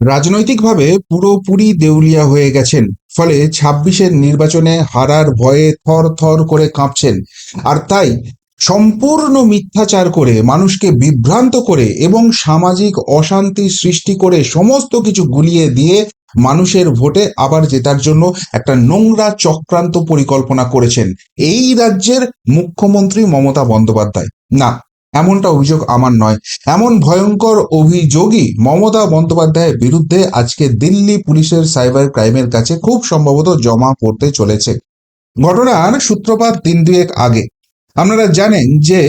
রাজনৈতিকভাবে পুরোপুরি দেউলিয়া হয়ে গেছেন, ফলে ছাব্বিশের নির্বাচনে হারার ভয়ে থর থর করে কাঁপছেন। আর তাই সম্পূর্ণ মিথ্যাচার করে, মানুষকে বিভ্রান্ত করে এবং সামাজিক অশান্তি সৃষ্টি করে সমস্ত কিছু গুলিয়ে দিয়ে মানুষের ভোটে আবার জেতার জন্য একটা নোংরা চক্রান্ত পরিকল্পনা করেছেন। এই রাজ্যের মুখ্যমন্ত্রী মমতা বন্দ্যোপাধ্যায়। না এমনটা অভিযোগ আমার নয়। এমন ভয়ঙ্কর অভিযোগই মমতা বন্দ্যোপাধ্যায়ের বিরুদ্ধে আজকে দিল্লি পুলিশের সাইবার ক্রাইমের কাছে খুব সম্ভবত জমা পড়তে চলেছে। ঘটনার সূত্রপাত দিন দুয়েক আগে। আপনারা জানেন যে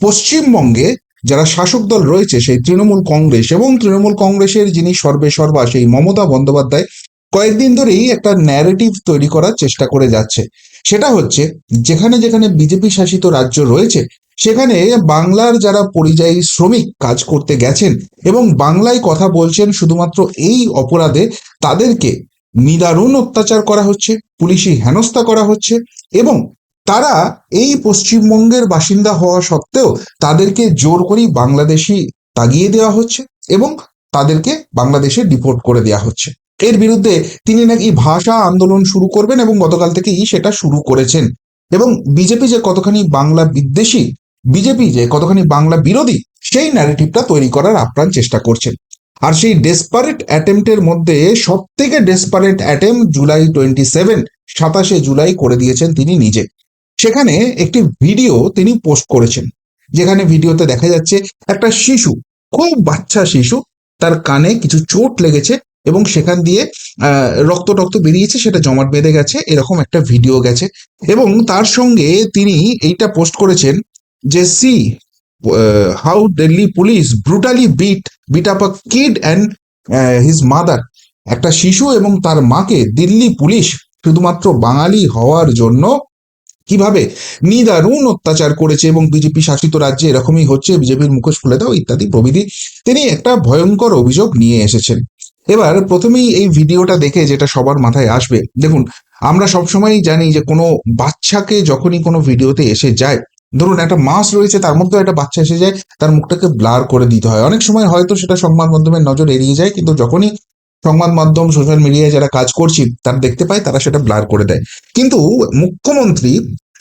পশ্চিমবঙ্গে যারা শাসক দল রয়েছে, সেই তৃণমূল কংগ্রেস এবং তৃণমূল কংগ্রেসের যিনি সর্বে সর্বা সেই মমতা বন্দ্যোপাধ্যায় কয়েকদিন ধরেই একটা ন্যারেটিভ তৈরি করার চেষ্টা করে যাচ্ছে। সেটা হচ্ছে, যেখানে যেখানে বিজেপি শাসিত রাজ্য রয়েছে সেখানে বাংলার যারা পরিযায়ী শ্রমিক কাজ করতে গেছেন এবং বাংলায় কথা বলছেন শুধুমাত্র এই অপরাধে, তাদেরকে নিদারুণ অত্যাচার করা হচ্ছে, পুলিশি হেনস্থা করা হচ্ছে এবং তারা এই পশ্চিমবঙ্গের বাসিন্দা হওয়া সত্ত্বেও তাদেরকে জোর করেই বাংলাদেশি তাগিয়ে দেওয়া হচ্ছে এবং তাদেরকে বাংলাদেশে ডিপোর্ট করে দেওয়া হচ্ছে। এর বিরুদ্ধে তিনি নাকি ভাষা আন্দোলন শুরু করবেন এবং গতকাল থেকেই সেটা শুরু করেছেন। এবং বিজেপি যে কতখানি বাংলা বিদ্বেষী বিজেপি যে কতখানি বাংলা বিরোধী, সেই ন্যারেটিভটা তৈরি করার আপ্রাণ চেষ্টা করছেন। আর সেই ডেসপারেট অ্যাটেম্পটের মধ্যে সব থেকে desperate attempt July twenty seven সাতাশে জুলাই করে দিয়েছেন তিনি নিজে। সেখানে একটি ভিডিও তিনি পোস্ট করেছেন। যেখানে ভিডিওতে দেখা যাচ্ছে একটা শিশু, খুব বাচ্চা শিশু, তার কানে কিছু চোট লেগেছে এবং সেখান দিয়ে রক্ত টক্ত বেরিয়েছে, সেটা জমাট বেঁধে গেছে, এরকম একটা ভিডিও গেছে। এবং তার সঙ্গে তিনি এইটা পোস্ট করেছেন যে see how Delhi police brutally beat beat up a kid and his mother একটা শিশু এবং তার মাকে দিল্লি পুলিশ শুধুমাত্র বাঙালি হওয়ার জন্য কীভাবে নিদারুণ অত্যাচার করেছে এবং বিজেপি শাসিত রাজ্যে এরকমই হচ্ছে, বিজেপির মুখোশ খুলে দাও, ইত্যাদি প্রভৃতি, তিনি একটা ভয়ঙ্কর অভিযোগ নিয়ে এসেছেন। এবার প্রথমেই এই ভিডিওটা দেখে যেটা সবার মাথায় আসবে, দেখুন, আমরা সবসময়ই জানি যে কোনো বাচ্চাকে যখনই কোনো ভিডিওতে এসে যায় ধরুন একটা মাস রয়েছে, তার মধ্যে একটা বাচ্চা এসে যায়, তার মুখটাকে ব্লার করে দিতে হয়। অনেক সময় হয়তো সেটা সংবাদ মাধ্যমের নজর এড়িয়ে যায়, কিন্তু যখনই সংবাদ মাধ্যম সোশ্যাল মিডিয়ায় যারা কাজ করছি, তারা দেখতে পায়, তারা সেটা ব্লার করে দেয়। কিন্তু মুখ্যমন্ত্রী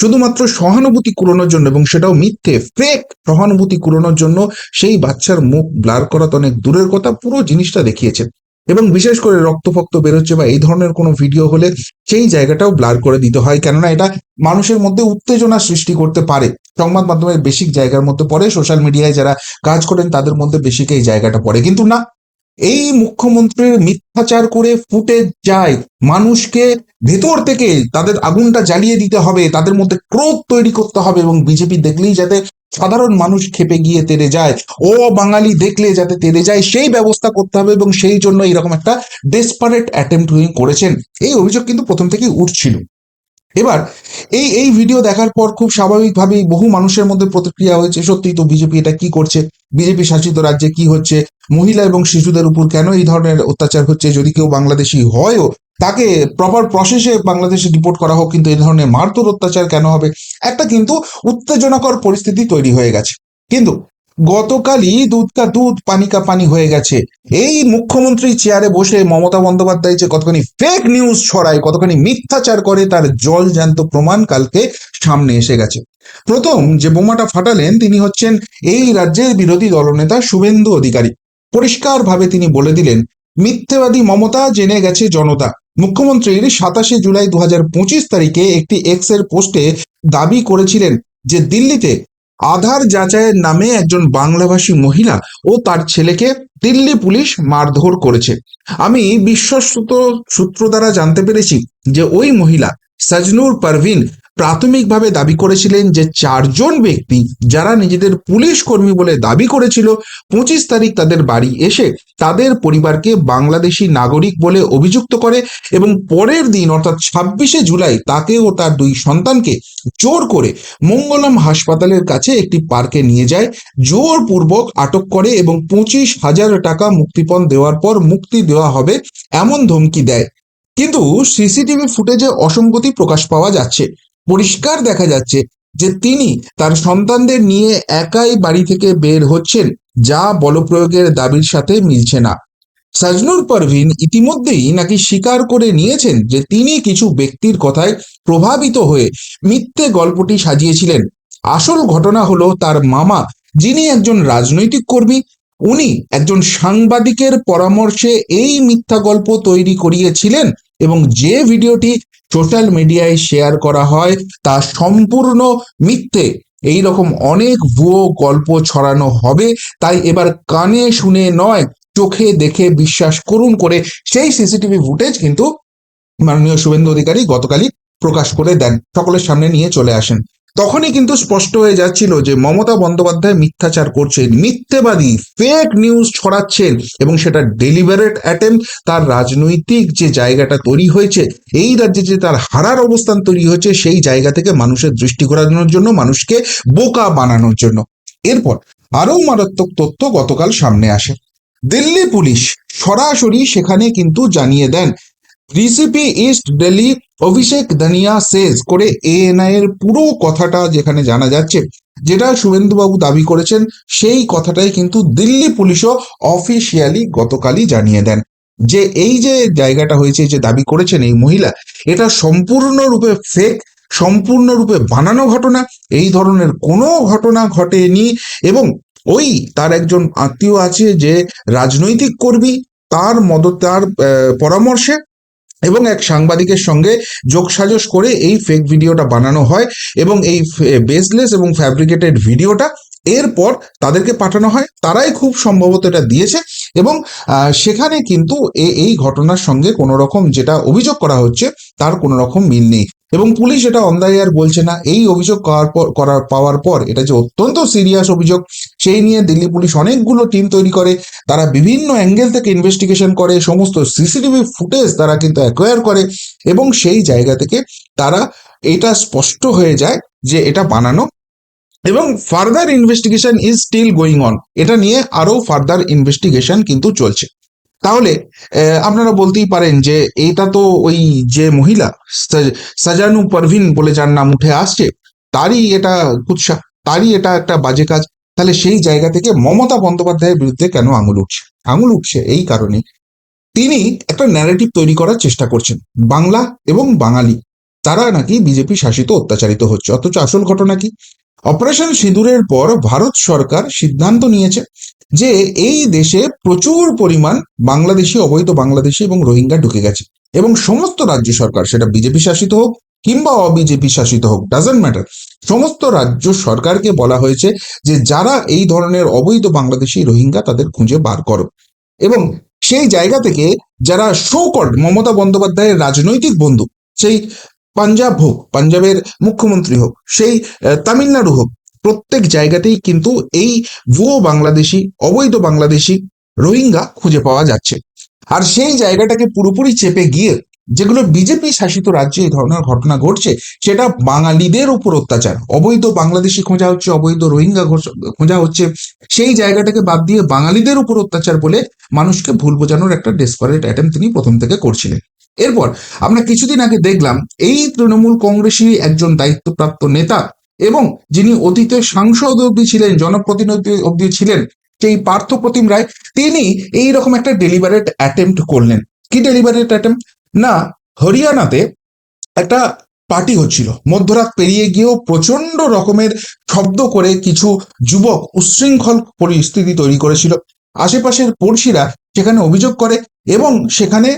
শুধুমাত্র সহানুভূতি কুড়োনোর জন্য এবং সেটাও মিথ্যে ফেক সহানুভূতি কুড়োনোর জন্য সেই বাচ্চার মুখ ব্লার করা তো অনেক দূরের কথা, পুরো জিনিসটা দেখিয়েছে। এবং বিশেষ করে রক্ত ফক্ত বেরোচ্ছে বা এই ধরনের কোনো ভিডিও হলে সেই জায়গাটাও ব্লার করে দিতে হয়। কেননা এটা মানুষের মধ্যে উত্তেজনা সৃষ্টি করতে পারে। সংবাদ মাধ্যমের বেসিক জায়গার মধ্যে পড়ে সোশ্যাল মিডিয়ায় যারা কাজ করেন তাদের মধ্যে বেসিক এই জায়গাটা পড়ে। কিন্তু না, এই মুখ্যমন্ত্রীর মিথ্যাচার করে ফুটে যায় মানুষকে ভেতর থেকে, তাদের আগুনটা জ্বালিয়ে দিতে হবে, তাদের মধ্যে ক্রোধ তৈরি করতে হবে এবং বিজেপি দেখলেই যাতে সাধারণ মানুষ খেপে গিয়ে তেড়ে যায়, ও বাঙালি দেখলে যাতে তেড়ে যায়, সেই ব্যবস্থা করতে হবে এবং সেই জন্য এরকম একটা ডেসপারেট অ্যাটেম্প করেছেন। এই অভিযোগ কিন্তু প্রথম থেকেই উঠছিল। এবার, এই এই ভিডিও দেখার পর খুব স্বাভাবিকভাবেই বহু মানুষের মধ্যে প্রতিক্রিয়া হয়েছে, সত্যি তো বিজেপি এটা কি করছে? বিজেপি শাসিত রাজ্যে কি হচ্ছে? মহিলা এবং শিশুদের উপর কেন এই ধরনের অত্যাচার হচ্ছে? যদি কেউ বাংলাদেশি হয়ও, তাকে প্রপার প্রসেসে বাংলাদেশে রিপোর্ট করা হোক, কিন্তু এই ধরনের মারধর অত্যাচার কেন হবে? একটা কিন্তু উত্তেজনাকর পরিস্থিতি তৈরি হয়ে গেছে। কিন্তু গতকালই দুধ কা দুধ, পানি কা পানি হয়ে গেছে। এই মুখ্যমন্ত্রী চেয়ারে বসে মমতা বন্দ্যোপাধ্যায় যে কতখানি ফেক নিউজ ছড়ায়, কতখানি মিথ্যাচার করে, তার জল জ্যান্ত প্রমাণ কালকে সামনে এসে গেছে। প্রথম যে বোমাটা ফাটালেন, তিনি হচ্ছেন এই রাজ্যের বিরোধী দলনেতা শুভেন্দু অধিকারী। পরিষ্কারভাবে তিনি বলে দিলেন, মিথ্যেবাদী মমতা জেনে গেছে জনতা। মুখ্যমন্ত্রীর সাতাশে জুলাই দু তারিখে একটি এক্সের পোস্টে দাবি করেছিলেন যে দিল্লিতে আধার যাচাইয়ের নামে একজন বাংলাভাষী মহিলা ও তার ছেলেকে দিল্লি পুলিশ মারধর করেছে। আমি বিশ্বস্ত সূত্র দ্বারা জানতে পেরেছি যে ওই মহিলা সাজনুর পারভিন প্রাথমিকভাবে দাবি করেছিলেন যে চারজন ব্যক্তি যারা নিজেদের পুলিশ কর্মী বলে দাবি করেছিল, পঁচিশ তারিখ তাদের বাড়ি এসে তাদের পরিবারকে বাংলাদেশি নাগরিক বলে অভিযুক্ত করে এবং পরের দিন অর্থাৎ ছাব্বিশে জুলাই তাকে ও তার দুই সন্তানকে জোর করে মঙ্গলম হাসপাতালের কাছে একটি পার্কে নিয়ে যায়, জোরপূর্বক আটক করে এবং পঁচিশ হাজার টাকা মুক্তিপণ দেওয়ার পর মুক্তি দেওয়া হবে এমন ধমকি দেয়। কিন্তু সিসিটিভি ফুটেজে অসঙ্গতি প্রকাশ পাওয়া যাচ্ছে। পরিষ্কার দেখা যাচ্ছে যে তিনি তার সন্তানদের নিয়ে একাই বাড়ি থেকে বের হচ্ছেন, যা বলপ্রয়োগের দাবির সাথে মিলছে না। সাজনুর পারভিন ইতিমধ্যেই নাকি স্বীকার করে নিয়েছেন যে তিনি কিছু ব্যক্তির কথায় প্রভাবিত হয়ে মিথ্যে গল্পটি সাজিয়েছিলেন। আসল ঘটনা হলো তার মামা, যিনি একজন রাজনৈতিক কর্মী, উনি একজন সাংবাদিকের পরামর্শে এই মিথ্যা গল্প তৈরি করিয়েছিলেন এবং যে ভিডিওটি সোশ্যাল মিডিয়ায় শেয়ার করা হয়, তা সম্পূর্ণ মিথ্যে। এই রকম অনেক ভুয়ো গল্প ছড়ানো হবে, তাই এবার কানে শুনে নয়, চোখে দেখে বিশ্বাস করুন করে সেই সিসিটিভি ফুটেজ কিন্তু মাননীয় শুভেন্দু অধিকারী গতকালই প্রকাশ করে দেন। সকলের সামনে নিয়ে চলে আসেন। তখনই কিন্তু স্পষ্ট হয়ে যাচ্ছিল যে মমতা বন্দ্যোপাধ্যায় মিথ্যাচার করছেন, মিথ্যেবাদী ফেক নিউজ ছড়াচ্ছেন এবং সেটা ডেলিভারেট অ্যাটেম্প তার রাজনৈতিক যে জায়গাটা তৈরি হয়েছে, এই রাজ্যে যে তার হারার অবস্থান তৈরি হয়েছে, সেই জায়গা থেকে মানুষের দৃষ্টি ঘোরানোর জন্য, মানুষকে বোকা বানানোর জন্য। এরপর আরও মারাত্মক তথ্য গতকাল সামনে আসে। দিল্লি পুলিশ সরাসরি সেখানে কিন্তু জানিয়ে দেন DCP east Delhi Abhishek Dhania says করে এএনআই এর পুরো কথাটা যেখানে জানা যাচ্ছে, যেটা শুভেন্দুবাবু দাবি করেছেন, সেই কথাটাই কিন্তু দিল্লি পুলিশও অফিসিয়ালি গতকালই জানিয়ে দেন। যে এই যে জায়গাটা হয়েছে, যে দাবি করেছেন এই মহিলা, এটা সম্পূর্ণরূপে ফেক সম্পূর্ণরূপে বানানো ঘটনা, এই ধরনের কোনো ঘটনা ঘটেনি এবং ওই তার একজন আত্মীয় আছে যে রাজনৈতিক কর্মী, তার মদত, তার পরামর্শে এবং এক সাংবাদিকের সঙ্গে যোগসাজশ করে এই ফেক ভিডিওটা বানানো হয় এবং এই বেসলেস এবং ফ্যাব্রিকেটেড ভিডিওটা এরপর তাদেরকে পাঠানো হয়। তারাই খুব সম্ভবত এটা দিয়েছে এবং সেখানে কিন্তু এই ঘটনার সঙ্গে কোনো রকম যেটা অভিযোগ করা হচ্ছে, তার কোনো রকম মিল নেই। এবং পুলিশ এটা অন অন্দায়ার বলছে না। এই অভিযোগ করার পর, করার, পাওয়ার পর এটা যে অত্যন্ত সিরিয়াস অভিযোগ, সেই নিয়ে দিল্লি পুলিশ অনেকগুলো টিম তৈরি করে। তারা বিভিন্ন অ্যাঙ্গেল থেকে ইনভেস্টিগেশন করে, সমস্ত সিসিটিভি ফুটেজ তারা কিন্তু অ্যাকোয়ার করে এবং সেই জায়গা থেকে তারা এটা স্পষ্ট হয়ে যায় যে এটা বানানো এবং further investigation is still going on এটা নিয়ে আরও ফার্দার ইনভেস্টিগেশন কিন্তু চলছে। তাহলে আপনারা বলতেই পারেন যে এটা তো ওই যে মহিলা সাজানু পারভিন বলে যার নাম উঠে আসছে, তারই এটা কুৎসা, তারই এটা একটা বাজে কাজ। তাহলে সেই জায়গা থেকে মমতা বন্দ্যোপাধ্যায়ের বিরুদ্ধে কেন আঙুল উঠছে? আঙুল উঠছে এই কারণে তিনি একটা ন্যারেটিভ তৈরি করার চেষ্টা করছেন, বাংলা এবং বাঙালি। তারা নাকি বিজেপি শাসিত অত্যাচারিত হচ্ছে, অথচ আসল ঘটনা কি? অপারেশন সিঁদুরের পর ভারত সরকার সিদ্ধান্ত নিয়েছে যে এই দেশে প্রচুর পরিমাণ বাংলাদেশি, অবৈধ বাংলাদেশি এবং রোহিঙ্গা ঢুকে গেছে। এবং সমস্ত রাজ্য সরকার, সেটা বিজেপি শাসিত হোক কিংবা অবিজেপি শাসিত হোক ডাজন্ট ম্যাটার সমস্ত রাজ্য সরকারকে বলা হয়েছে যে যারা এই ধরনের অবৈধ বাংলাদেশি, রোহিঙ্গা তাদের খুঁজে বার করো। এবং সেই জায়গা থেকে যারা শো কল্ড মমতা বন্দ্যোপাধ্যায়ের রাজনৈতিক বন্ধু, সেই পাঞ্জাব হোক, পাঞ্জাবের মুখ্যমন্ত্রী হোক, সেই তামিলনাড়ু হোক প্রত্যেক জায়গাতেই কিন্তু এই ভুয়ো বাংলাদেশি, অবৈধ বাংলাদেশি রোহিঙ্গা খুঁজে পাওয়া যাচ্ছে। আর সেই জায়গাটাকে পুরোপুরি চেপে গিয়ে যেগুলো বিজেপি শাসিত রাজ্যে এই ধরনের ঘটনা ঘটছে, সেটা বাঙালিদের উপর অত্যাচার। অবৈধ বাংলাদেশি খোঁজা হচ্ছে, অবৈধ রোহিঙ্গা খোঁজা হচ্ছে। সেই জায়গাটাকে বাদ দিয়ে বাঙালিদের উপর অত্যাচার বলে মানুষকে ভুল বোঝানোর একটা ডেসপারেট অ্যাটেম্প তিনি প্রথম থেকে করছিলেন। এরপর আমরা কিছুদিন আগে দেখলাম, এই তৃণমূল কংগ্রেসেরই একজন দায়িত্বপ্রাপ্ত নেতা এবং যিনি অতীতে সাংসদ অব্দি ছিলেন, জনপ্রতিনিধি অব্দি ছিলেন, সেই পার্থ প্রতিম রায়, তিনি এই রকম একটা ডেলিভারেট অ্যাটেম্প্ট করলেন। কি ডেলিভারেট অ্যাটেম্প না, হরিয়ানাতে একটা পার্টি হচ্ছিল। মধ্যরাত পেরিয়ে গিয়েও প্রচণ্ড রকমের শব্দ করে কিছু যুবক উচ্ছৃঙ্খল পরিস্থিতি তৈরি করেছিল। আশেপাশের পড়শিরা সেখানে অভিযোগ করে এবং সেখানে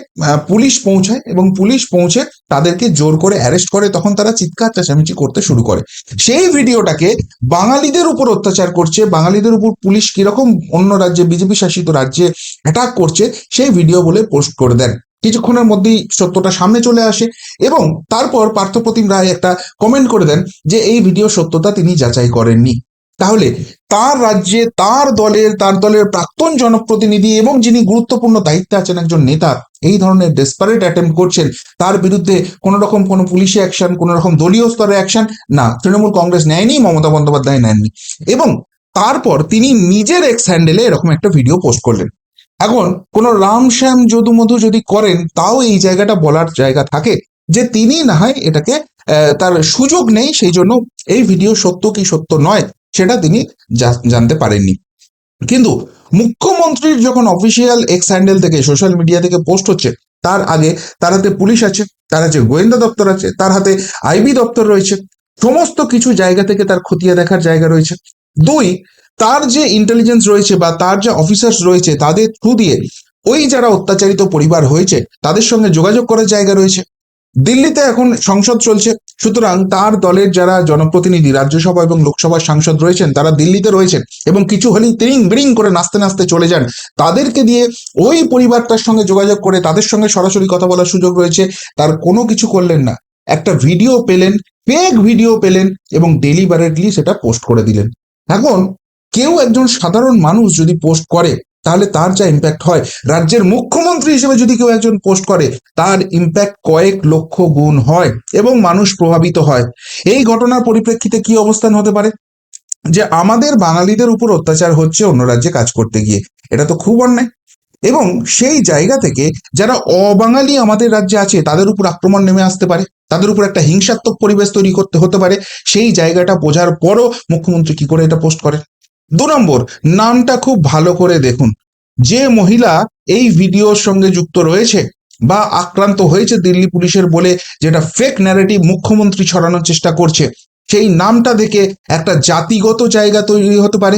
পুলিশ পৌঁছায় এবং পুলিশ পৌঁছে তাদেরকে জোর করে অ্যারেস্ট করে, তখন তারা চিৎকার চেঁচামেচি করতে শুরু করে। সেই ভিডিওটাকে বাঙালিদের উপর অত্যাচার করছে, বাঙালিদের উপর পুলিশ কীরকম অন্য রাজ্যে, বিজেপি শাসিত রাজ্যে অ্যাটাক করছে, সেই ভিডিও বলে পোস্ট করে দেন। কিছুক্ষণের মধ্যেই সত্যটা সামনে চলে আসে এবং তারপর পার্থপ্রতিম রায় একটা কমেন্ট করে দেন যে, এই ভিডিও সত্যতা তিনি যাচাই করেননি। তাহলে তার রাজ্যে, তার দলের তার দলের প্রাক্তন জনপ্রতিনিধি এবং যিনি গুরুত্বপূর্ণ দায়িত্বে আছেন একজন নেতা, এই ধরনের ডেসপারেট অ্যাটেম্প করছেন। তার বিরুদ্ধে কোনো রকম কোনো পুলিশি অ্যাকশন কোনো রকম দলীয় স্তরে অ্যাকশন না, তৃণমূল কংগ্রেস নেয়নি, মমতা বন্দ্যোপাধ্যায় নেননি। এবং তারপর তিনি নিজের এক্স হ্যান্ডেলে এরকম একটা ভিডিও পোস্ট করলেন। এখন, কোনো রামশ্যাম যদুমধু যদি করেন, তাও এই জায়গাটা বলার জায়গা থাকে যে তিনি না হয় এটাকে তার সুযোগ নেই, সেই জন্য এই ভিডিও সত্য কি সত্য নয়। সেটা তিনি জানতে পারেননি। কিন্তু মুখ্যমন্ত্রীর যখন অফিসিয়াল এক্স হ্যান্ডেল থেকে সোশ্যাল মিডিয়া থেকে পোস্ট হচ্ছে, তার আগে তার হাতে পুলিশ আছে, তার হাতে গোয়েন্দা দপ্তর আছে, তার হাতে আইবি দপ্তর রয়েছে, সমস্ত কিছু জায়গা থেকে তার খতিয়ে দেখার জায়গা রয়েছে। দুই, তার যে ইন্টেলিজেন্স রয়েছে বা তার যে অফিসার্স রয়েছে, তাদের থ্রু দিয়ে ওই যারা অত্যাচারিত পরিবার হয়েছে, তাদের সঙ্গে যোগাযোগ করার জায়গা রয়েছে। দিল্লিতে এখন সংসদ চলছে। সুতরাং তার দলের যারা জনপ্রতিনিধি, রাজ্যসভা এবং লোকসভার সাংসদ রয়েছেন, তারা দিল্লিতে রয়েছেন এবং কিছু হলেই তিরিং বিরিং করে নাচতে নাচতে চলে যান। তাদেরকে দিয়ে ওই পরিবারটার সঙ্গে যোগাযোগ করে তাদের সঙ্গে সরাসরি কথা বলার সুযোগ রয়েছে। তার কোনো কিছু করলেন না। একটা ভিডিও পেলেন ফেক ভিডিও পেলেন এবং ডেলিভারেটলি সেটা পোস্ট করে দিলেন। এখন কেউ একজন সাধারণ মানুষ যদি পোস্ট করে তাহলে তার যা ইম্প্যাক্ট হয়। রাজ্যের মুখ্যমন্ত্রী হিসেবে যদি কেউ একজন পোস্ট করে, তার ইম্প্যাক্ট কয়েক লক্ষ গুণ হয় এবং মানুষ প্রভাবিত হয়। এই ঘটনার পরিপ্রেক্ষিতে কি অবস্থান হতে পারে? যে আমাদের বাঙালিদের উপর অত্যাচার হচ্ছে অন্য রাজ্যে কাজ করতে গিয়ে। এটা তো খুব অন্যায়। এবং সেই জায়গা থেকে যারা অবাঙালি আমাদের রাজ্যে আছে, তাদের উপর আক্রমণ নেমে আসতে পারে। তাদের উপর একটা হিংসাত্মক পরিবেশ তৈরি করতে হতে পারে। সেই জায়গাটা বোঝার পরও মুখ্যমন্ত্রী কি করে এটা পোস্ট করেন? দু নম্বর, নামটা খুব ভালো করে দেখুন। যে মহিলা এই ভিডিওর সঙ্গে যুক্ত রয়েছে বা আক্রান্ত হয়েছে দিল্লি পুলিশের বলে যেটা ফেক ন্যারেটিভ মুখ্যমন্ত্রী ছড়ানোর চেষ্টা করছে, সেই নামটা দেখে একটা জাতিগত জায়গা তৈরি হতে পারে।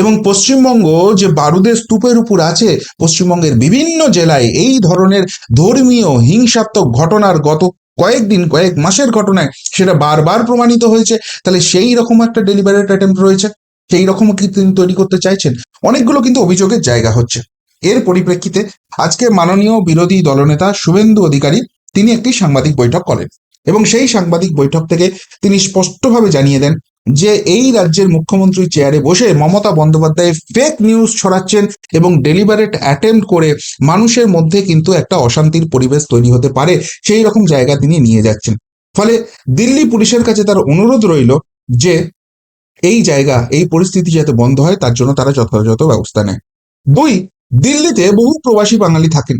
এবং পশ্চিমবঙ্গ যে বারুদের স্তূপের উপর আছে, পশ্চিমবঙ্গের বিভিন্ন জেলায় এই ধরনের ধর্মীয় হিংসাত্মক ঘটনার গত কয়েকদিন, কয়েক মাসের ঘটনায় সেটা বারবার প্রমাণিত হয়েছে। তাহলে সেই রকম একটা ডেলিভারেট অ্যাটেম্প রয়েছে। সেই রকম কি তিনি তৈরি করতে চাইছেন? অনেকগুলো কিন্তু অভিযোগের জায়গা হচ্ছে। এর পরিপ্রেক্ষিতে আজকে মাননীয় বিরোধী দলনেতা শুভেন্দু অধিকারী তিনি একটি সাংবাদিক বৈঠক করেন এবং সেই সাংবাদিক বৈঠক থেকে তিনি স্পষ্টভাবে জানিয়ে দেন যে এই রাজ্যের মুখ্যমন্ত্রী চেয়ারে বসে মমতা বন্দ্যোপাধ্যায় ফেক নিউজ ছড়াচ্ছেন এবং ডেলিভারেট অ্যাটেম্প করে মানুষের মধ্যে কিন্তু একটা অশান্তির পরিবেশ তৈরি হতে পারে, সেই রকম জায়গা তিনি নিয়ে যাচ্ছেন। ফলে দিল্লি পুলিশের কাছে তার অনুরোধ রইল যে এই জায়গা, এই পরিস্থিতি যাতে বন্ধ হয়, তার জন্য তারা যথাযথ ব্যবস্থা নেয়। দুই, দিল্লিতে বহু প্রবাসী বাঙালি থাকেন।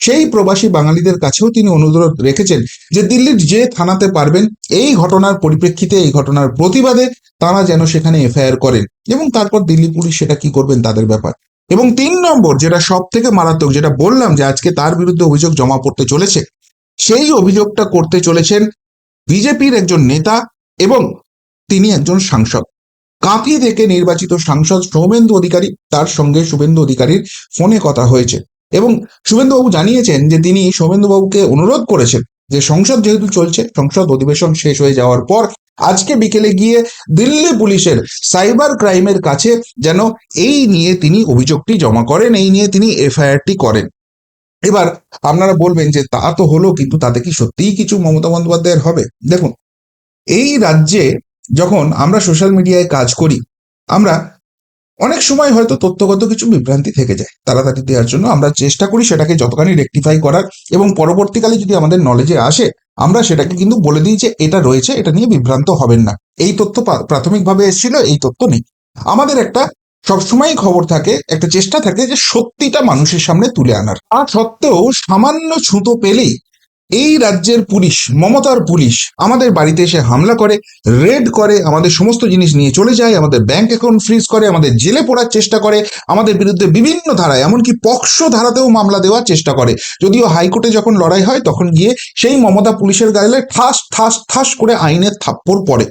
সেই প্রবাসী বাঙালিদের কাছেও তিনি অনুরোধ রেখেছেন যে দিল্লির যে থানাতে পারবেন, এই ঘটনার পরিপ্রেক্ষিতে, এই ঘটনার প্রতিবাদে তারা যেন সেখানে এফআইআর করেন এবং তারপর দিল্লি পুলিশ সেটা কি করবেন তাদের ব্যাপার। এবং তিন নম্বর, যেটা সব থেকে মারাত্মক, যেটা বললাম যে আজকে তার বিরুদ্ধে অভিযোগ জমা পড়তে চলেছে, সেই অভিযোগটা করতে চলেছেন বিজেপির একজন নেতা এবং তিনি একজন সাংসদ। কাঁথি থেকে নির্বাচিত সাংসদ সৌমেন্দু অধিকারী, তার সঙ্গে শুভেন্দু অধিকারীর ফোনে কথা হয়েছে। এবং শুভেন্দুবাবু জানিয়েছেন যে, তিনি সৌমেন্দুবাবুকে অনুরোধ করেছেন যে, সংসদ যেহেতু চলছে, সংসদ অধিবেশন শেষ হয়ে যাওয়ার পর আজকে বিকেলে গিয়ে দিল্লি পুলিশের সাইবার ক্রাইমের কাছে যেন এই নিয়ে তিনি অভিযোগটি জমা করেন, এই নিয়ে তিনি এফআইআরটি করেন। এবার আপনারা বলবেন যে, তা তো হলো, কিন্তু তাতে কি সত্যিই কিছু মমতা বন্দ্যোপাধ্যায়ের হবে? দেখুন, এই রাজ্যে যখন আমরা সোশ্যাল মিডিয়ায় কাজ করি, আমরা অনেক সময় হয়তো তথ্যগত কিছু বিভ্রান্তি থেকে যায়, তাড়াতাড়ি দেওয়ার জন্য আমরা চেষ্টা করি সেটাকে যতখানি রেকটিফাই করার এবং পরবর্তীকালে যদি আমাদের নলেজে আসে, আমরা সেটাকে কিন্তু বলে দিই যে এটা রয়েছে, এটা নিয়ে বিভ্রান্ত হবেন না। এই তথ্য প্রা- প্রাথমিকভাবে এসেছিল, এই তথ্য নেই। আমাদের একটা সবসময় খবর থাকে, একটা চেষ্টা থাকে যে সত্যিটা মানুষের সামনে তুলে আনার। আর সত্ত্বেও সামান্য ছুতো পেলেই এই রাজ্যের পুলিশ, মমতার পুলিশ আমাদের বাড়িতে এসে হামলা করে রেড করে, আমাদের সমস্ত জিনিস নিয়ে চলে যায়, আমাদের ব্যাংক অ্যাকাউন্ট ফ্রিজ করে, আমাদের জেলে পড়ার চেষ্টা করে, আমাদের বিরুদ্ধে বিভিন্ন ধারায়, এমনকি পক্সো ধারাতেও মামলা দেওয়ার চেষ্টা করে। যদিও হাইকোর্টে যখন লড়াই হয়, তখন গিয়ে সেই মমতা পুলিশের গায়ে ঠাস ঠাস ঠাস করে আইনের থাপ্পড় পড়ে।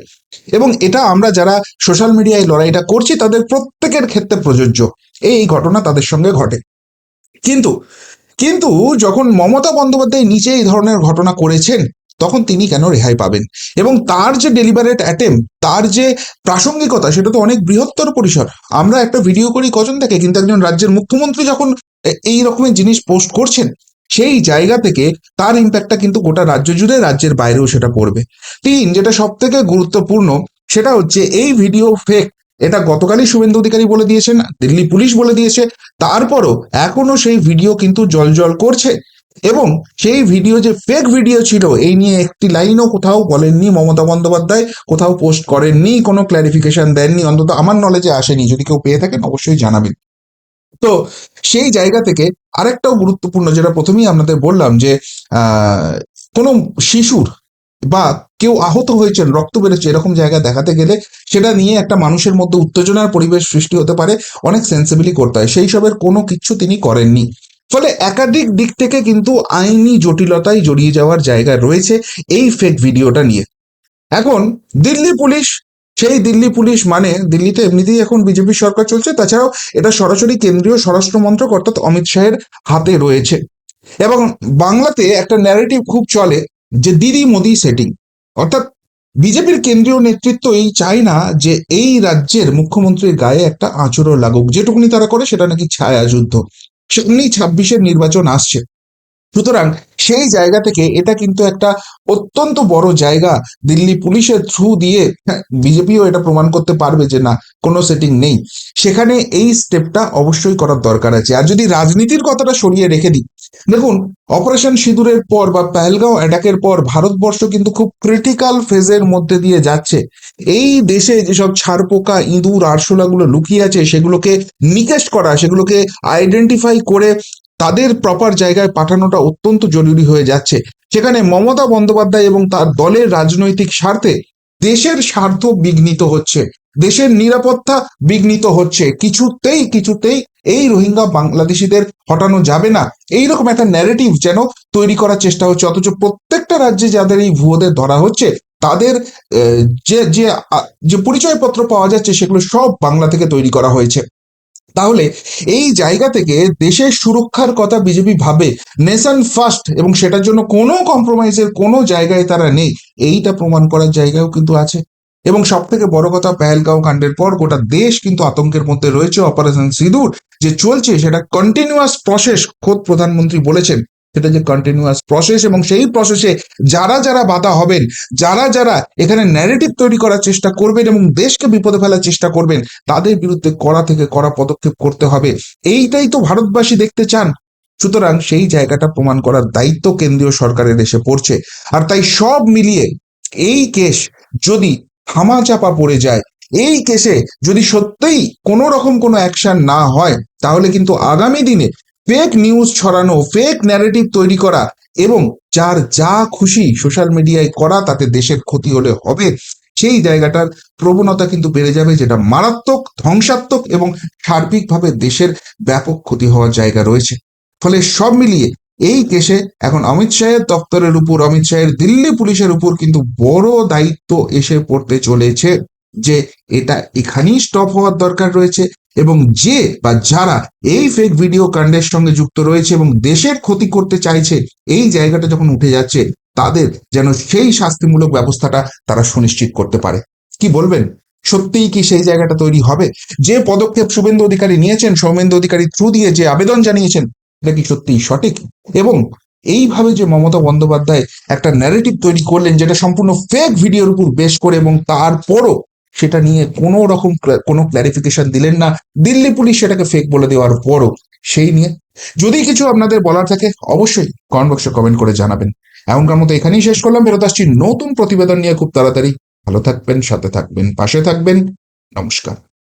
এবং এটা আমরা যারা সোশ্যাল মিডিয়ায় লড়াইটা করছি, তাদের প্রত্যেকের ক্ষেত্রে প্রযোজ্য। এই ঘটনা তাদের সঙ্গে ঘটে। কিন্তু কিন্তু যখন মমতা বন্দ্যোপাধ্যায় নিচে এই ধরনের ঘটনা করেছেন, তখন তিনি কেন রেহাই পাবেন? এবং তার যে ডেলিভারেট অ্যাটেম্প তার যে প্রাসঙ্গিকতা, সেটা তো অনেক বৃহত্তর পরিসর। আমরা একটা ভিডিও করি কজন থেকে? কিন্তু একজন রাজ্যের মুখ্যমন্ত্রী যখন এই রকমের জিনিস পোস্ট করছেন, সেই জায়গা থেকে তার ইম্প্যাক্টটা কিন্তু গোটা রাজ্য জুড়ে রাজ্যের বাইরেও সেটা পড়বে। তিন, যেটা সব থেকে গুরুত্বপূর্ণ, সেটা হচ্ছে এই ভিডিও ফেক এটা গতকালই শুভেন্দু অধিকারী বলে দিয়েছেন, দিল্লি পুলিশ বলে দিয়েছে, তারপরও এখনও সেই ভিডিও কিন্তু জল করছে এবং সেই ভিডিও যে ফেক ভিডিও ছিল, এই নিয়ে একটি লাইনও কোথাও বলেননি মমতা বন্দ্যোপাধ্যায়, কোথাও পোস্ট করেননি, কোনো ক্ল্যারিফিকেশন দেননি, অন্তত আমার নলেজে আসেনি। যদি কেউ পেয়ে থাকেন, অবশ্যই জানাবেন। তো সেই জায়গা থেকে আরেকটাও গুরুত্বপূর্ণ, যেটা প্রথমেই আপনাদের বললাম যে কোনো শিশুর বা কেউ আহত হয়েছেন, রক্ত বেরোচ্ছে এরকম জায়গা দেখাতে গেলে সেটা নিয়ে একটা মানুষের মধ্যে উত্তেজনার পরিবেশ সৃষ্টি হতে পারে, অনেক সেন্সিবিলি করতে হয়। সেই সবের কোনো কিছু তিনি করেননি। ফলে একাধিক দিক থেকে কিন্তু আইনি জটিলতায় জড়িয়ে যাওয়ার জায়গা রয়েছে এই ফেক ভিডিওটা নিয়ে। এখন দিল্লি পুলিশ, সেই দিল্লি পুলিশ মানে দিল্লিতে এমনিতেই এখন বিজেপি সরকার চলছে, তাছাড়াও এটা সরাসরি কেন্দ্রীয় স্বরাষ্ট্র মন্ত্রক অর্থাৎ অমিত শাহের হাতে রয়েছে। এবং বাংলাতে একটা ন্যারেটিভ খুব চলে যে দিদি মোদি সেটিং। অর্থাৎ বিজেপির কেন্দ্রীয় নেতৃত্ব এই চায় না যে এই রাজ্যের মুখ্যমন্ত্রীর গায়ে একটা আঁচড়ও লাগুক। যেটুকুনি তারা করে সেটা নাকি ছায়া যুদ্ধ সামনেই ছাব্বিশের নির্বাচন আসছে। সুতরাং সেই জায়গা থেকে এটা কিন্তু একটা অত্যন্ত বড় জায়গা দিল্লি পুলিশের থ্রু দিয়ে বিজেপিও এটা প্রমাণ করতে পারবে যে না, কোনো সেটিং নেই। সেখানে এই স্টেপটা অবশ্যই করার দরকার আছে। আর যদি রাজনীতির কথাটা সরিয়ে রেখে দিই দেখুন অপারেশন সিঁদুরের পর বা পেহেলগাঁও অ্যাটাকের পর ভারতবর্ষ কিন্তু খুব ক্রিটিক্যাল ফেজের মধ্যে দিয়ে যাচ্ছে। এই দেশে যেসব ছারপোকা ইঁদুর, আরশোলাগুলো লুকিয়ে আছে, সেগুলোকে নিকেশ করা, সেগুলোকে আইডেন্টিফাই করে তাদের প্রপার জায়গায় পাঠানোটা অত্যন্ত জরুরি হয়ে যাচ্ছে। সেখানে মমতা বন্দ্যোপাধ্যায় এবং তার দলের রাজনৈতিক স্বার্থে দেশের স্বার্থ বিঘ্নিত হচ্ছে। দেশের নিরাপত্তা বিঘ্নিত হচ্ছে। কিছুতেই কিছুতেই এই রোহিঙ্গা বাংলাদেশিদের হটানো যাবে না। এইরকম একটা ন্যারেটিভ যেন তৈরি করার চেষ্টা হচ্ছে। অথচ প্রত্যেকটা রাজ্যে যাদের এই ভুয়োদের ধরা হচ্ছে, তাদের যে যে যে পরিচয়পত্র পাওয়া যাচ্ছে, সেগুলো সব বাংলা থেকে তৈরি করা হয়েছে। তাহলে এই জায়গা থেকে দেশের সুরক্ষার কথা বিজেপি ভাবে, নেশন ফার্স্ট, এবং সেটার জন্য কোনো কম্প্রোমাইজের কোনো জায়গায় তারা নেই। এইটা প্রমাণ করার জায়গাও কিন্তু আছে। এবং সব থেকে বড় কথা, পেহেলগাঁও কাণ্ডের পর গোটা দেশ কিন্তু আতঙ্কের মধ্যে রয়েছে। অপারেশন সিঁদুর যে চলছে, সেটা কন্টিনিউয়াস প্রসেস খোদ প্রধানমন্ত্রী বলেছেন, সেটা যে কন্টিনিউয়াস প্রসেস এবং সেই প্রসেসে যারা যারা বাধা হবেন, যারা যারা এখানে ন্যারেটিভ তৈরি করার চেষ্টা করবেন এবং দেশকে বিপদে ফেলার চেষ্টা করবেন, তাদের বিরুদ্ধে কড়া থেকে কড়া পদক্ষেপ করতে হবে। এইটাই তো ভারতবাসী দেখতে চান। সুতরাং সেই জায়গাটা প্রমাণ করার দায়িত্ব কেন্দ্রীয় সরকারের এসে পড়ছে। আর তাই সব মিলিয়ে এই কেস যদি থামাচাপা পড়ে যায়। এই কেসে যদি সত্যিই কোনো রকম কোনো অ্যাকশন না হয়, তাহলে কিন্তু আগামী দিনে ফেক নিউজ ছড়ানো ফেক ন্যারেটিভ তৈরি করা এবং যার যা খুশি সোশ্যাল মিডিয়ায় করা তাতে দেশের ক্ষতি হলে হবে, সেই জায়গাটার প্রবণতা কিন্তু বেড়ে যাবে, যেটা মারাত্মক, ধ্বংসাত্মক এবং সার্বিকভাবে দেশের ব্যাপক ক্ষতি হওয়ার জায়গা রয়েছে। ফলে সব মিলিয়ে এই কেসে এখন অমিত শাহের দপ্তরের উপর, অমিত শাহের দিল্লি পুলিশের উপর কিন্তু বড় দায়িত্ব এসে পড়তে চলেছে যে এটা এখানেই স্টপ হওয়ার দরকার রয়েছে এবং যে বা যারা এই ফেক ভিডিও কাণ্ডের সঙ্গে যুক্ত রয়েছে এবং দেশের ক্ষতি করতে চাইছে, এই জায়গাটা যখন উঠে যাচ্ছে, তাদের যেন সেই শাস্তিমূলক ব্যবস্থাটা তারা সুনিশ্চিত করতে পারে। কি বলবেন? সত্যিই কি সেই জায়গাটা তৈরি হবে? যে পদক্ষেপ শুভেন্দু অধিকারী নিয়েছেন, সৌমেন্দু অধিকারী থ্রু দিয়ে যে আবেদন জানিয়েছেন এটা কি সত্যিই সঠিক? এবং এইভাবে যে মমতা বন্দ্যোপাধ্যায় একটা ন্যারেটিভ তৈরি করলেন যেটা সম্পূর্ণ ফেক ভিডিওর উপর বেশ করে এবং তারপরও সেটা নিয়ে কোনো রকম কোনো ক্ল্যারিফিকেশন দিলেন না, দিল্লি পুলিশ সেটাকে ফেক বলে দেওয়ার পরও সেই নিয়ে। যদি কিছু আপনাদের বলার থাকে, অবশ্যই কমেন্ট বক্সে কমেন্ট করে জানাবেন। এমনকার মতো এখানেই শেষ করলাম, ফেরত আসছি নতুন প্রতিবেদন নিয়ে খুব তাড়াতাড়ি। ভালো থাকবেন, সাথে থাকবেন, পাশে থাকবেন। নমস্কার।